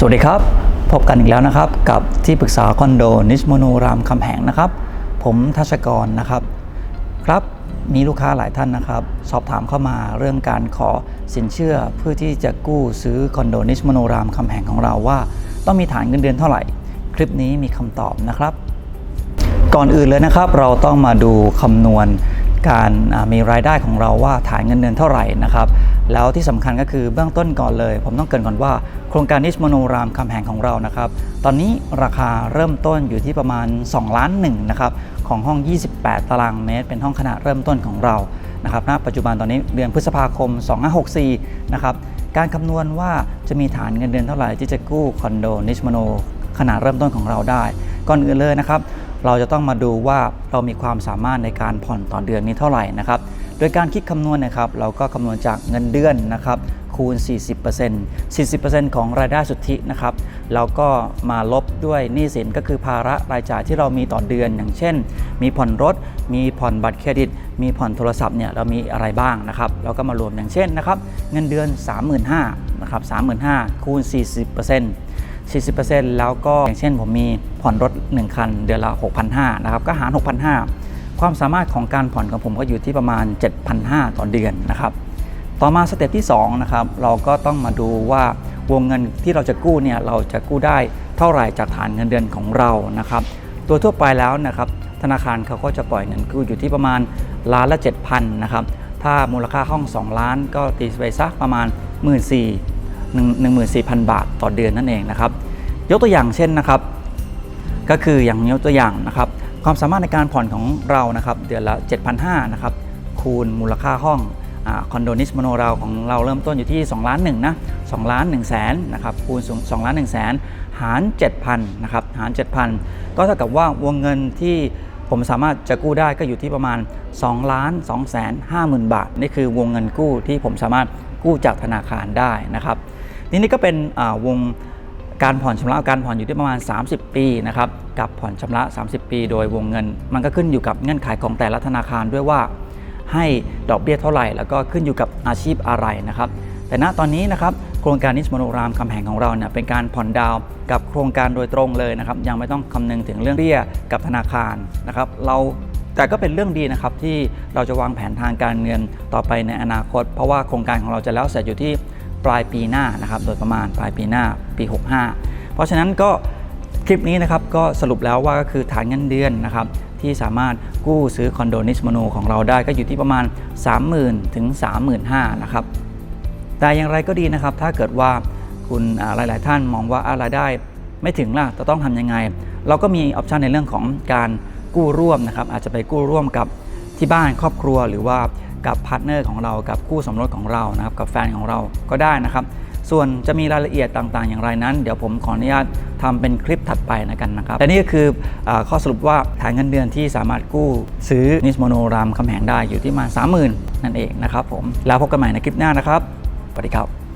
สวัสดีครับ พบกันอีกแล้วนะครับ กับที่ปรึกษาคอนโดนิชโมโนรามคำแหงนะครับ ผมทัชกรนะครับ ครับมีลูกค้าหลายท่านนะครับ สอบถามเข้ามาเรื่องการขอสินเชื่อเพื่อที่จะกู้ซื้อคอนโดนิชโมโนรามคำแหงของเราว่า ต้องมีฐานเงินเดือนเท่าไหร่ คลิปนี้มีคำตอบนะครับ ก่อนอื่นเลยนะครับ เราต้องมาดูคำนวณ การมีรายได้ของเราว่าฐานเงินเดือนเท่าไหร่นะครับ แล้วที่สำคัญก็คือเบื้องต้นก่อนเลย ผมต้องเกินก่อนว่า โครงการนิชโมโนรามคำแหงของเรานะครับ ตอนนี้ราคาเริ่มต้นอยู่ที่ประมาณ 2 ล้านหนึ่งนะครับของห้อง 28 ตารางเมตร เป็นห้องขนาดเริ่มต้นของเรานะครับณปัจจุบันตอนนี้เดือนพฤษภาคม 2564 นะครับการคำนวณว่าจะมีฐานเงินเดือนเท่าไหร่ที่จะกู้คอนโดนิชโมโนขนาดเริ่มต้นของเราได้ ก่อนอื่นเลยนะครับ เราจะต้องมาดูว่าเรามีความสามารถในการผ่อนต่อเดือนนี้เท่าไหร่นะครับ โดยการคิดคำนวณนะครับ เราก็คำนวณจากเงินเดือนนะครับคูณ 40% 40%ของรายได้สุทธินะครับ เราก็มาลบด้วยหนี้สินก็คือภาระรายจ่ายที่เรามีต่อเดือน อย่างเช่น มีผ่อนรถ มีผ่อนบัตรเครดิต มีผ่อนโทรศัพท์เนี่ยเรามีอะไรบ้างนะครับ เราก็มารวมอย่างเช่นนะครับ เงินเดือน 35,000นะครับ35,000คูณ 40% 40%แล้วก็อย่างเช่นผมมีผ่อนรถ 1 คัน เดือนละ 6,500นะครับก็หาร 6,500 ความสามารถของการผ่อนของผมก็อยู่ที่ประมาณ 7,500 ต่อเดือนนะครับต่อมาสเต็ปที่2นะครับเราก็ต้องมาดูว่าวงเงินที่เราจะกู้เนี่ยเราจะกู้ได้เท่าไหร่จากฐานเงินเดือนของเรานะครับตัวทั่วไปแล้วนะครับธนาคารเขาก็จะปล่อยเงินกู้อยู่ที่ประมาณล้านละ7,000นะครับถ้ามูลค่าห้อง 2 ล้านก็ตีไปสักประมาณ 1 4 0 0 14,000 บาทต่อเดือนนั่นเองนะครับ ยกตัวอย่างเช่นนะครับ ก็คืออย่างยกตัวอย่างนะครับ ความสามารถในการผ่อนของเรานะครับ เดือนละ 7,500นะครับ คูณมูลค่าห้องคอนโดนิสมโนเราของเราเริ่มต้นอยู่ที่2ล้านหนึ่งนะ2ล้าน1แสนนะครับคูณ2ล้าน1แสนหาร 7,000นะครับหาร 7,000 ก็เท่ากับว่าวงเงินที่ผมสามารถจะกู้ได้ก็อยู่ที่ประมาณ2ล้าน2แสน5หมื่นบาท นี่คือวงเงินกู้ที่ผมสามารถกู้จากธนาคารได้นะครับ นี่นี่ก็เป็นวงการผ่อนชำระการผ่อนอยู่ที่ประมาณ 30 ปีนะครับกับผ่อนชำระ 30 ปี โดยวงเงิน มันก็ขึ้นอยู่กับเงื่อนไขของแต่ละธนาคารด้วยว่า ให้ดอกเบี้ยเท่าไหร่ แล้วก็ขึ้นอยู่กับอาชีพอะไรนะครับ แต่ณตอนนี้นะครับโครงการนิสมโนรามคำแหงของเราเนี่ยเป็นการผ่อนดาวกับโครงการโดยตรงเลยนะครับ ยังไม่ต้องคำนึงถึงเรื่องเบี้ยกับธนาคารนะครับ เราแต่ก็เป็นเรื่องดีนะครับที่เราจะวางแผนทางการเงินต่อไปในอนาคต เพราะว่าโครงการของเราจะแล้วเสร็จอยู่ที่ ปลายปีหน้านะครับโดยประมาณปลายปีหน้าปี 65 เพราะฉะนั้นก็คลิปนี้นะครับก็สรุปแล้วว่าก็คือฐานเงินเดือนนะครับที่สามารถกู้ซื้อคอนโดนิสโมโนของเราได้ก็อยู่ที่ประมาณ 30,000ถึง35,000นะครับแต่อย่างไรก็ดีนะครับ ถ้าเกิดว่าคุณหลาย ๆ ท่านมองว่าอ่ารายได้ไม่ถึงล่ะจะต้องทำยังไง เราก็มีออปชันในเรื่องของการกู้ร่วมนะครับอาจจะไปกู้ร่วมกับที่บ้านครอบครัวหรือว่า กับพาร์ทเนอร์ของเรากับคู่สมรสของเรานะครับกับแฟนของเราก็ได้นะครับ ส่วนจะมีรายละเอียดต่างๆ อย่างไรนั้น เดี๋ยวผมขออนุญาตทำเป็นคลิปถัดไปนะกันนะครับ แต่นี่ก็คืออข้อสรุปว่าฐานเงินเดือนที่สามารถกู้ซื้อนิสโมโนรามคำแหงได้อยู่ที่ประมาณ30,000 นั่นเองนะครับผมแล้วพบกันใหม่ในคลิปหน้านะครับสวัสดีครับ